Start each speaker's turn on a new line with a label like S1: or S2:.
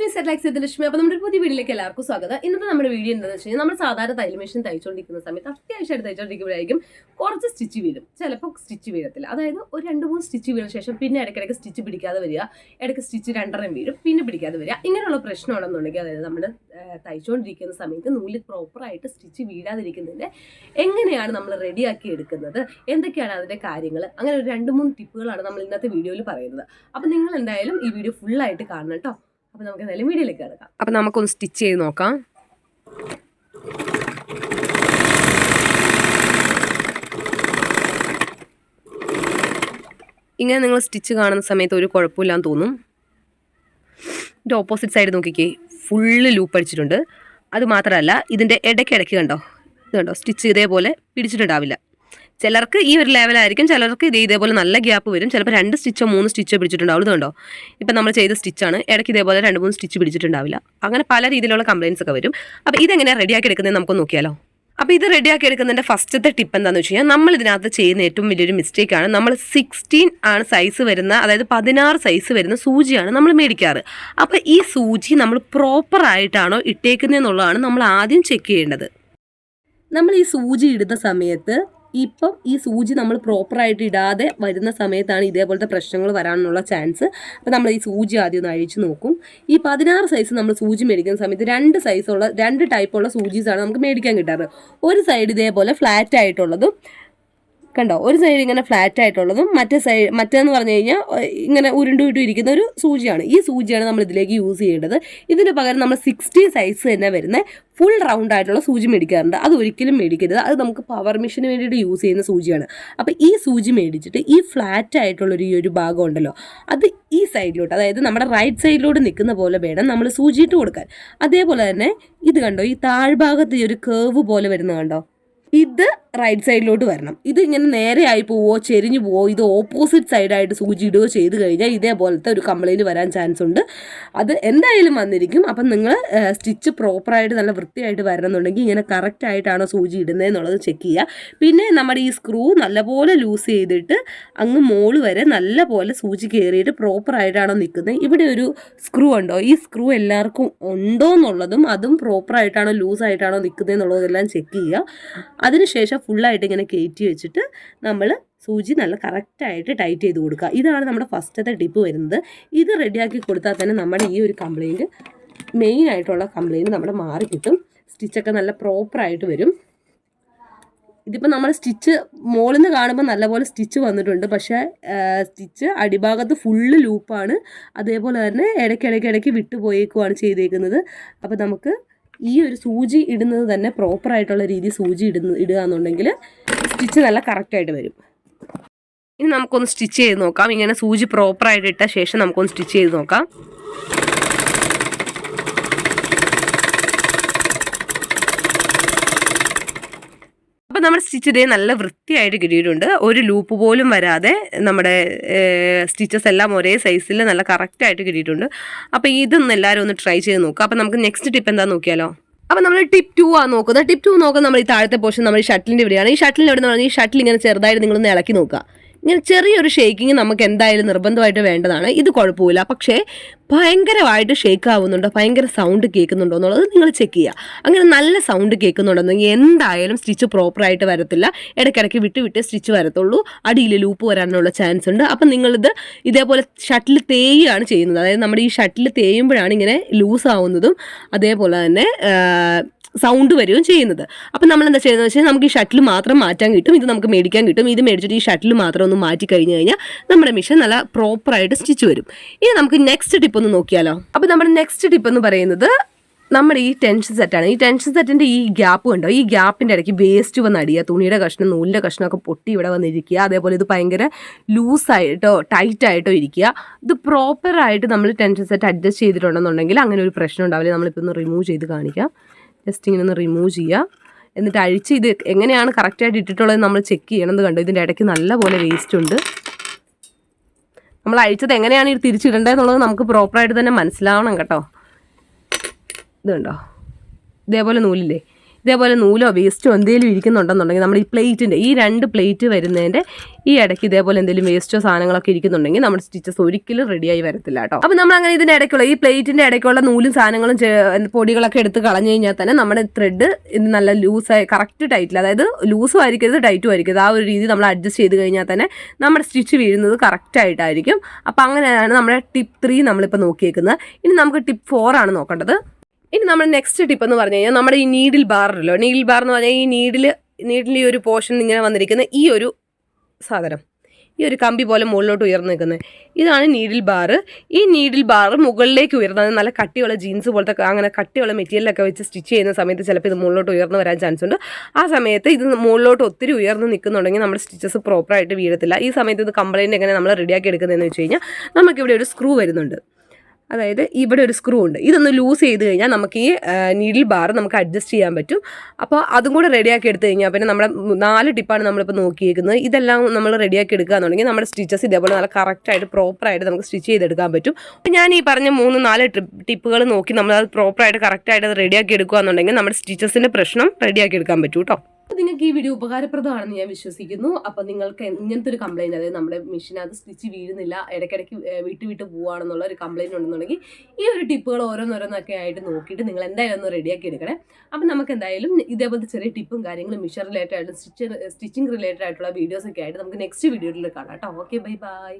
S1: Me set likes അപ്പോൾ നമ്മുടെ പുതിയ വീഡിയോയിലേക്ക് എല്ലാവർക്കും സ്വാഗതം. ഇന്നത്തെ നമ്മുടെ വീഡിയോ എന്താണെന്ന് വെച്ച് കഴിഞ്ഞാൽ നമ്മൾ സാധാരണ തയ്യൽ മെഷീൻ തയ്ച്ചുകൊണ്ടിരിക്കുന്ന സമയത്ത് അത്യാവശ്യമായിട്ട് തയ്ച്ചുകൊണ്ടിരിക്കുമ്പോഴായിരിക്കും കുറച്ച് സ്റ്റിച്ച് വീഴും. ചിലപ്പോൾ സ്റ്റിച്ച് വീഴത്തില്ല. അതായത് ഒരു രണ്ട് മൂന്ന് സ്റ്റിച്ച് വീണ ശേഷം പിന്നെ ഇടയ്ക്കിടയ്ക്ക് സ്റ്റിച്ച് പിടിക്കാതെ വരിക ഇടയ്ക്ക് സ്റ്റിച്ച് രണ്ടെണ്ണം വീഴും പിന്നെ പിടിക്കാതെ വരിക. ഇങ്ങനെയുള്ള പ്രശ്നമാണെന്നുണ്ടെങ്കിൽ അതായത് നമ്മൾ തയ്ച്ചുകൊണ്ടിരിക്കുന്ന സമയത്ത് നൂൽ പ്രോപ്പറായിട്ട് സ്റ്റിച്ച് വീഴാതിരിക്കുന്നതിന്റെ എങ്ങനെയാണ് നമ്മൾ റെഡിയാക്കി എടുക്കുന്നത്? എന്തൊക്കെയാണ് അതിന്റെ കാര്യങ്ങൾ അങ്ങനെ ഒരു രണ്ട് മൂന്ന് ടിപ്പുകളാണ് നമ്മൾ ഇന്നത്തെ വീഡിയോയിൽ പറയുന്നത്. അപ്പോൾ നിങ്ങൾ എന്തായാലും ഈ വീഡിയോ ഫുള്ളായിട്ട് കാണണം കേട്ടോ. അപ്പോൾ നമുക്ക് എന്തായാലും വീഡിയോയിലേക്ക് കിടക്കാം. അപ്പോൾ നമുക്കൊന്ന് സ്റ്റിച്ച് ചെയ്ത് നോക്കാം. ഇങ്ങനെ നിങ്ങൾ സ്റ്റിച്ച് കാണുന്ന സമയത്ത് ഒരു കുഴപ്പമില്ലാന്ന് തോന്നും. ഇതിന്റെ ഓപ്പോസിറ്റ് സൈഡ് നോക്കിക്കേ ഫുള്ള് ലൂപ്പ് അടിച്ചിട്ടുണ്ട്. അത് മാത്രമല്ല ഇതിന്റെ ഇടയ്ക്കിടയ്ക്ക് കണ്ടോ ഇത് കണ്ടോ സ്റ്റിച്ച് ഇതേപോലെ പിടിച്ചിട്ടുണ്ടാവില്ല. ചിലർക്ക് ഈ ഒരു ലെവലായിരിക്കും ചിലർക്ക് ഇത് ഇതേപോലെ നല്ല ഗ്യാപ്പ് വരും. ചിലപ്പോൾ രണ്ട് സ്റ്റിച്ചോ മൂന്ന് സ്റ്റിച്ചോ പിടിച്ചിട്ടുണ്ടാവും. ഇതുണ്ടോ? ഇപ്പം നമ്മൾ ചെയ്ത സ്റ്റിച്ചാണ് ഇടയ്ക്ക് ഇതേപോലെ രണ്ട് മൂന്ന് സ്റ്റിച്ച് പിടിച്ചിട്ടുണ്ടാവില്ല. അങ്ങനെ പല രീതിയിലുള്ള കംപ്ലയിൻസ് ഒക്കെ വരും. അപ്പോൾ ഇതെങ്ങനെ റെഡിയാക്കി എടുക്കുന്നത് നമുക്ക് നോക്കിയാലോ. അപ്പോൾ ഇത് റെഡിയാക്കി എടുക്കുന്നതിന്റെ ഫസ്റ്റത്തെ ടിപ്പ് എന്താണെന്ന് വെച്ച് കഴിഞ്ഞാൽ നമ്മൾ ഇതിനകത്ത് ചെയ്യുന്ന ഏറ്റവും വലിയൊരു മിസ്റ്റേക്കാണ് നമ്മൾ സിക്സ്റ്റീൻ ആണ് സൈസ് വരുന്ന അതായത് പതിനാറ് സൈസ് വരുന്ന സൂചിയാണ് നമ്മൾ മേടിക്കാറ്. അപ്പോൾ ഈ സൂചി നമ്മൾ പ്രോപ്പർ ആയിട്ടാണോ ഇട്ടേക്കുന്നതെന്നുള്ളതാണ് നമ്മൾ ആദ്യം ചെക്ക് ചെയ്യേണ്ടത്. നമ്മൾ ഈ സൂചി ഇടുന്ന സമയത്ത് ഇപ്പം ഈ സൂചി നമ്മൾ പ്രോപ്പറായിട്ട് ഇടാതെ വരുന്ന സമയത്താണ് ഇതേപോലത്തെ പ്രശ്നങ്ങൾ വരാനുള്ള ചാൻസ് അപ്പോൾ നമ്മൾ ഈ സൂചി ആദ്യം ഒന്ന് അഴിച്ചു നോക്കും. ഈ പതിനാറ് സൈസ് നമ്മൾ സൂചി മേടിക്കുന്ന സമയത്ത് രണ്ട് സൈസുള്ള രണ്ട് ടൈപ്പുള്ള സൂചീസാണ് നമുക്ക് മേടിക്കാൻ കിട്ടാറ്. ഒരു സൈഡ് ഇതേപോലെ ഫ്ലാറ്റ് ആയിട്ടുള്ളതും കണ്ടോ ഒരു സൈഡ് ഇങ്ങനെ ഫ്ലാറ്റ് ആയിട്ടുള്ളതും മറ്റേ സൈഡ് മറ്റേന്ന് പറഞ്ഞു കഴിഞ്ഞാൽ ഇങ്ങനെ ഉരുണ്ടു വിട്ടു ഇരിക്കുന്ന ഒരു സൂചിയാണ്. ഈ സൂചിയാണ് നമ്മൾ ഇതിലേക്ക് യൂസ് ചെയ്യേണ്ടത്. ഇതിന് പകരം നമ്മൾ സിക്സ്റ്റി സൈസ് തന്നെ വരുന്ന ഫുൾ റൗണ്ട് ആയിട്ടുള്ള സൂചി മേടിക്കാറുണ്ട്. അത് ഒരിക്കലും മേടിക്കരുത്. അത് നമുക്ക് പവർ മെഷീന് വേണ്ടിയിട്ട് യൂസ് ചെയ്യുന്ന സൂചിയാണ്. അപ്പോൾ ഈ സൂചി മേടിച്ചിട്ട് ഈ ഫ്ലാറ്റ് ആയിട്ടുള്ളൊരു ഈ ഒരു ഭാഗം ഉണ്ടല്ലോ അത് ഈ സൈഡിലോട്ട് അതായത് നമ്മുടെ റൈറ്റ് സൈഡിലോട്ട് നിൽക്കുന്ന പോലെ വേണം നമ്മൾ സൂചിയിട്ട് കൊടുക്കാൻ. അതേപോലെ തന്നെ ഇത് കണ്ടോ ഈ താഴ്ഭാഗത്ത് ഈ ഒരു കേവ് പോലെ വരുന്ന കണ്ടോ? ഇത് റൈറ്റ് സൈഡിലോട്ട് വരണം. ഇത് ഇങ്ങനെ നേരെ ആയി പോവോ ചെരിഞ്ഞു പോവോ ഇത് ഓപ്പോസിറ്റ് സൈഡായിട്ട് സൂചിയിടുകയോ ചെയ്ത് കഴിഞ്ഞാൽ ഇതേപോലത്തെ ഒരു കംപ്ലൈന്റ് വരാൻ ചാൻസ് ഉണ്ട്. അത് എന്തായാലും വന്നിരിക്കും. അപ്പം നിങ്ങൾ സ്റ്റിച്ച് പ്രോപ്പറായിട്ട് നല്ല വൃത്തിയായിട്ട് വരണം എന്നുണ്ടെങ്കിൽ ഇങ്ങനെ കറക്റ്റ് ആയിട്ടാണോ സൂചി ഇടുന്നത് എന്നുള്ളത് ചെക്ക് ചെയ്യുക. പിന്നെ നമ്മുടെ ഈ സ്ക്രൂ നല്ലപോലെ ലൂസ് ചെയ്തിട്ട് അങ്ങ് മോൾ വരെ നല്ലപോലെ സൂചി കയറിയിട്ട് പ്രോപ്പറായിട്ടാണോ നിൽക്കുന്നത്. ഇവിടെ ഒരു സ്ക്രൂ ഉണ്ടോ? ഈ സ്ക്രൂ എല്ലാവർക്കും ഉണ്ടോ എന്നുള്ളതും അതും പ്രോപ്പറായിട്ടാണോ ലൂസായിട്ടാണോ നിൽക്കുന്നത് എന്നുള്ളതെല്ലാം ചെക്ക് ചെയ്യുക. അതിനുശേഷം ഫുള്ളായിട്ട് ഇങ്ങനെ കയറ്റി വെച്ചിട്ട് നമ്മൾ സൂചി നല്ല കറക്റ്റായിട്ട് ടൈറ്റ് ചെയ്ത് കൊടുക്കുക. ഇതാണ് നമ്മുടെ ഫസ്റ്റത്തെ ടിപ്പ് വരുന്നത്. ഇത് റെഡിയാക്കി കൊടുത്താൽ തന്നെ നമ്മുടെ ഈ ഒരു കംപ്ലയിന്റ് മെയിൻ ആയിട്ടുള്ള കംപ്ലയിന്റ് നമ്മുടെ മാറി കിട്ടും. സ്റ്റിച്ചൊക്കെ നല്ല പ്രോപ്പറായിട്ട് വരും. ഇതിപ്പോൾ നമ്മൾ സ്റ്റിച്ച് മുകളിൽ നിന്ന് കാണുമ്പോൾ നല്ലപോലെ സ്റ്റിച്ച് വന്നിട്ടുണ്ട്. പക്ഷേ സ്റ്റിച്ച് അടിഭാഗത്ത് ഫുള്ള് ലൂപ്പാണ് അതേപോലെ തന്നെ ഇടയ്ക്കിടയ്ക്ക് ഇടയ്ക്ക് വിട്ടുപോയേക്കുവാണ് ചെയ്തേക്കുന്നത്. അപ്പോൾ നമുക്ക് ഈ ഒരു സൂചി ഇടുന്നത് തന്നെ പ്രോപ്പറായിട്ടുള്ള രീതി സൂചി ഇടുന്ന ഇടുക എന്നുണ്ടെങ്കിൽ സ്റ്റിച്ച് നല്ല കറക്റ്റായിട്ട് വരും. ഇനി നമുക്കൊന്ന് സ്റ്റിച്ച് ചെയ്ത് നോക്കാം. ഇങ്ങനെ സൂചി പ്രോപ്പറായിട്ട് ഇട്ട ശേഷം നമുക്കൊന്ന് സ്റ്റിച്ച് ചെയ്ത് നോക്കാം. നമ്മുടെ സ്റ്റിച്ച് ഇതേ നല്ല വൃത്തിയായിട്ട് കിട്ടിയിട്ടുണ്ട്. ഒരു ലൂപ്പ് പോലും വരാതെ നമ്മുടെ സ്റ്റിച്ചസ് എല്ലാം ഒരേ സൈസിൽ നല്ല കറക്റ്റായിട്ട് കിട്ടിയിട്ടുണ്ട്. അപ്പോൾ ഇതൊന്ന് എല്ലാവരും ഒന്ന് ട്രൈ ചെയ്ത് നോക്കുക അപ്പോൾ നമുക്ക് നെക്സ്റ്റ് ടിപ്പ് എന്താ നോക്കിയാലോ? അപ്പോൾ നമ്മൾ ടിപ്പ് ടു ആണ് നോക്കുന്നത്. ടിപ്പ് ടു നോക്കുന്നത് നമ്മൾ ഈ താഴത്തെ പോർഷൻ നമ്മൾ ഈ ഷട്ടിലിന്റെ ഇവിടെയാണ്. ഈ ഷട്ടിലിന്റെ ഇവിടെ നിന്ന് പറഞ്ഞാൽ ഈ ഷട്ടിൽ ഇങ്ങനെ ചെറുതായിട്ട് നിങ്ങളൊന്ന് ഇളക്കി നോക്കുക. ഇങ്ങനെ ചെറിയൊരു ഷേക്കിങ് നമുക്ക് എന്തായാലും നിർബന്ധമായിട്ട് വേണ്ടതാണ്. ഇത് കുഴപ്പമില്ല. പക്ഷേ ഭയങ്കരമായിട്ട് ഷേക്ക് ആവുന്നുണ്ടോ? ഭയങ്കര സൗണ്ട് കേൾക്കുന്നുണ്ടോ എന്നുള്ളത് നിങ്ങൾ ചെക്ക് ചെയ്യുക. അങ്ങനെ നല്ല സൗണ്ട് കേൾക്കുന്നുണ്ടെന്നെങ്കിൽ എന്തായാലും സ്റ്റിച്ച് പ്രോപ്പറായിട്ട് വരത്തില്ല. ഇടയ്ക്കിടയ്ക്ക് വിട്ട് വിട്ട് സ്റ്റിച്ച് വരത്തുള്ളൂ. അടിയിൽ ലൂപ്പ് വരാനുള്ള ചാൻസ് ഉണ്ട്. അപ്പം നിങ്ങളിത് ഇതേപോലെ ഷട്ടിൽ തേയുകയാണ് ചെയ്യുന്നത്. അതായത് നമ്മുടെ ഈ ഷട്ടിൽ തേയുമ്പോഴാണ് ഇങ്ങനെ ലൂസ് ആവുന്നതും അതേപോലെ തന്നെ സൗണ്ട് വരികയും ചെയ്യുന്നത്. അപ്പം നമ്മൾ എന്താ ചെയ്യുന്നത് വെച്ചാൽ നമുക്ക് ഈ ഷട്ടിൽ മാത്രം മാറ്റാൻ കിട്ടും ഇത് നമുക്ക് മേടിക്കാൻ കിട്ടും. ഇത് മേടിച്ചിട്ട് ഈ ഷട്ടിൽ മാത്രം ഒന്ന് മാറ്റി കഴിഞ്ഞ് കഴിഞ്ഞാൽ നമ്മുടെ മിഷൻ നല്ല പ്രോപ്പറായിട്ട് സ്റ്റിച്ച് വരും. ഇനി നമുക്ക് നെക്സ്റ്റ് ടിപ്പ് ഒന്ന് നോക്കിയാലോ? അപ്പോൾ നമ്മുടെ നെക്സ്റ്റ് ടിപ്പ് എന്ന് പറയുന്നത് നമ്മുടെ ഈ ടെൻഷൻ സെറ്റാണ് ഈ ടെൻഷൻ സെറ്റിന്റെ ഈ ഗ്യാപ്പ് കണ്ടോ? ഈ ഗ്യാപ്പിന്റെ ഇടയ്ക്ക് വേസ്റ്റ് വന്ന് അടിയുക തുണിയുടെ കഷ്ണം നൂലിന്റെ കഷ്ണമൊക്കെ പൊട്ടി ഇവിടെ വന്നിരിക്കുക അതേപോലെ ഇത് ഭയങ്കര ലൂസായിട്ടോ ടൈറ്റായിട്ടോ ഇരിക്കുക. ഇത് പ്രോപ്പറായിട്ട് നമ്മൾ ടെൻഷൻ സെറ്റ് അഡ്ജസ്റ്റ് ചെയ്തിട്ടുണ്ടെന്നുണ്ടെങ്കിൽ അങ്ങനെ ഒരു പ്രശ്നം ഉണ്ടാവില്ല. നമ്മളിപ്പോൾ ഒന്ന് റിമൂവ് ചെയ്ത് കാണിക്കാം. ജസ്റ്റ് ഇങ്ങനെ ഒന്ന് റിമൂവ് ചെയ്യുക. എന്നിട്ട് അഴിച്ച് ഇത് എങ്ങനെയാണ് കറക്റ്റായിട്ട് ഇട്ടിട്ടുള്ളത് നമ്മൾ ചെക്ക് ചെയ്യണമെന്ന് കണ്ടു. ഇതിന്റെ ഇടയ്ക്ക് നല്ലപോലെ വേസ്റ്റ് ഉണ്ട്. നമ്മൾ അഴിച്ചത് എങ്ങനെയാണ് ഇത് തിരിച്ചിടേണ്ടത് എന്നുള്ളത് നമുക്ക് പ്രോപ്പറായിട്ട് തന്നെ മനസ്സിലാവണം കേട്ടോ. ഇതുണ്ടോ? ഇതേപോലെ നൂലില്ലേ? ഇതേപോലെ നൂലോ വേസ്റ്റോ എന്തെങ്കിലും ഇരിക്കുന്നുണ്ടെന്നുണ്ടെങ്കിൽ നമ്മൾ ഈ പ്ലേറ്റിന്റെ ഈ രണ്ട് പ്ലേറ്റ് വരുന്നതിന്റെ ഈ ഇടയ്ക്ക് ഇതേപോലെ എന്തെങ്കിലും വേസ്റ്റോ സാധനങ്ങളൊക്കെ ഇരിക്കുന്നുണ്ടെങ്കിൽ നമ്മുടെ സ്റ്റിച്ചസ് ഒരിക്കലും റെഡിയായി വരത്തില്ല കേട്ടോ. അപ്പോൾ നമ്മൾ അങ്ങനെ ഇതിന്റെ ഇടയ്ക്കുള്ള ഈ പ്ലേറ്റിന്റെ ഇടയ്ക്കുള്ള നൂലും സാധനങ്ങളും പൊടികളൊക്കെ എടുത്ത് കളഞ്ഞു കഴിഞ്ഞാൽ തന്നെ നമ്മുടെ ത്രെഡ് ഇത് നല്ല ലൂസായി കറക്റ്റ് ടൈറ്റിൽ അതായത് ലൂസും ആയിരിക്കരുത് ടൈറ്റും ആയിരിക്കരുത്. ആ ഒരു രീതി നമ്മൾ അഡ്ജസ്റ്റ് ചെയ്ത് കഴിഞ്ഞാൽ തന്നെ നമ്മുടെ സ്റ്റിച്ച് വീഴുന്നത് കറക്റ്റായിട്ടായിരിക്കും അപ്പോൾ അങ്ങനെയാണ് നമ്മുടെ ടിപ്പ് ത്രീ നമ്മളിപ്പോൾ നോക്കിയേക്കുന്നത്. ഇനി നമുക്ക് ടിപ്പ് ഫോർ ആണ് നോക്കേണ്ടത്. ഇനി നമ്മൾ നെക്സ്റ്റ് ടിപ്പ് എന്ന് പറഞ്ഞു കഴിഞ്ഞാൽ നമ്മുടെ ഈ നീഡിൽ ബാറല്ലോ നീഡിൽ ബാർ എന്ന് പറഞ്ഞാൽ ഈ നീഡിൽ നീഡിൽ ഈ ഒരു പോർഷൻ ഇങ്ങനെ വന്നിരിക്കുന്ന ഈ ഒരു സാധനം. ഈ ഒരു കമ്പി പോലെ മുകളിലോട്ട് ഉയർന്നു നിൽക്കുന്നത് ഇതാണ് നീഡിൽ ബാർ ഈ നീഡിൽ ബാർ മുകളിലേക്ക് ഉയർന്നത് നല്ല കട്ടിയുള്ള ജീൻസ് പോലത്തെ അങ്ങനെ കട്ടിയുള്ള മെറ്റീരിയലൊക്കെ വെച്ച് സ്റ്റിച്ച് ചെയ്യുന്ന സമയത്ത് ചിലപ്പോൾ ഇത് മുകളിലോട്ട് ഉയർന്നു വരാൻ ചാൻസ് ഉണ്ട്. ആ സമയത്ത് ഇത് മുകളിലോട്ട് ഒത്തിരി ഉയർന്നു നിൽക്കുന്നുണ്ടെങ്കിൽ നമ്മുടെ സ്റ്റിച്ചസ് പ്രോപ്പറായിട്ട് വീഴത്തില്ല. ഈ സമയത്ത് ഇത് കംപ്ലൈന്റ് എങ്ങനെ നമ്മൾ റെഡിയാക്കി എടുക്കുന്നതെന്ന് വെച്ച് കഴിഞ്ഞാൽ നമുക്കിവിടെ ഒരു സ്ക്രൂ വരുന്നുണ്ട്. അതായത് ഇവിടെ ഒരു സ്ക്രൂ ഉണ്ട്. ഇതൊന്ന് ലൂസ് ചെയ്ത് കഴിഞ്ഞാൽ നമുക്ക് ഈ നീഡിൽ ബാർ നമുക്ക് അഡ്ജസ്റ്റ് ചെയ്യാൻ പറ്റും. അപ്പോൾ അതും കൂടെ റെഡിയാക്കി എടുത്തു കഴിഞ്ഞാൽ പിന്നെ നമ്മുടെ നാല് ടിപ്പാണ് നമ്മളിപ്പോൾ നോക്കിയിരിക്കുന്നത് ഇതെല്ലാം നമ്മൾ റെഡിയാക്കി എടുക്കുക എന്നുണ്ടെങ്കിൽ നമ്മുടെ സ്റ്റിച്ചസ് ഇതേപോലെ നല്ല കറക്റ്റായിട്ട് പ്രോപ്പറായിട്ട് നമുക്ക് സ്റ്റിച്ച് ചെയ്തെടുക്കാൻ പറ്റും. അപ്പോൾ ഞാൻ ഈ പറഞ്ഞ മൂന്ന് നാല് ടിപ്പുകൾ നോക്കി നമ്മൾ അത് പ്രോപ്പറായിട്ട് കറക്റ്റായിട്ട് അത് റെഡിയാക്കി എടുക്കുക എന്നുണ്ടെങ്കിൽ നമ്മുടെ സ്റ്റിച്ചസിന്റെ പ്രശ്നം റെഡിയാക്കി എടുക്കാൻ പറ്റും കേട്ടോ നിങ്ങൾക്ക് ഈ വീഡിയോ ഉപകാരപ്രദമാണെന്ന് ഞാൻ വിശ്വസിക്കുന്നു. അപ്പോൾ നിങ്ങൾക്ക് ഇങ്ങനത്തെ ഒരു കംപ്ലൈന്റ് അതായത് നമ്മുടെ മെഷീനകത്ത് സ്റ്റിച്ച് വീഴുന്നില്ല ഇടയ്ക്കിടയ്ക്ക് വിട്ട് വിട്ട് പോവുകയാണെന്നുള്ള ഒരു കംപ്ലൈന്റ് ഉണ്ടെന്നുണ്ടെങ്കിൽ ഈ ഒരു ടിപ്പുകൾ ഓരോന്നോരോന്നൊക്കെ ആയിട്ട് നോക്കിയിട്ട് നിങ്ങൾ എന്തായാലും ഒന്ന് റെഡിയാക്കി എടുക്കണേ. അപ്പം നമുക്ക് എന്തായാലും ഇതേപോലത്തെ ചെറിയ ടിപ്പും കാര്യങ്ങളും മിഷർ റിലേറ്റഡ് ആയിട്ടുള്ള സ്റ്റിച്ച് സ്റ്റിച്ചിങ് റിലേറ്റഡ് ആയിട്ടുള്ള വീഡിയോസൊക്കെ ആയിട്ട് നമുക്ക് നെക്സ്റ്റ് വീഡിയോയിൽ കാണാം കേട്ടോ. Okay bye bye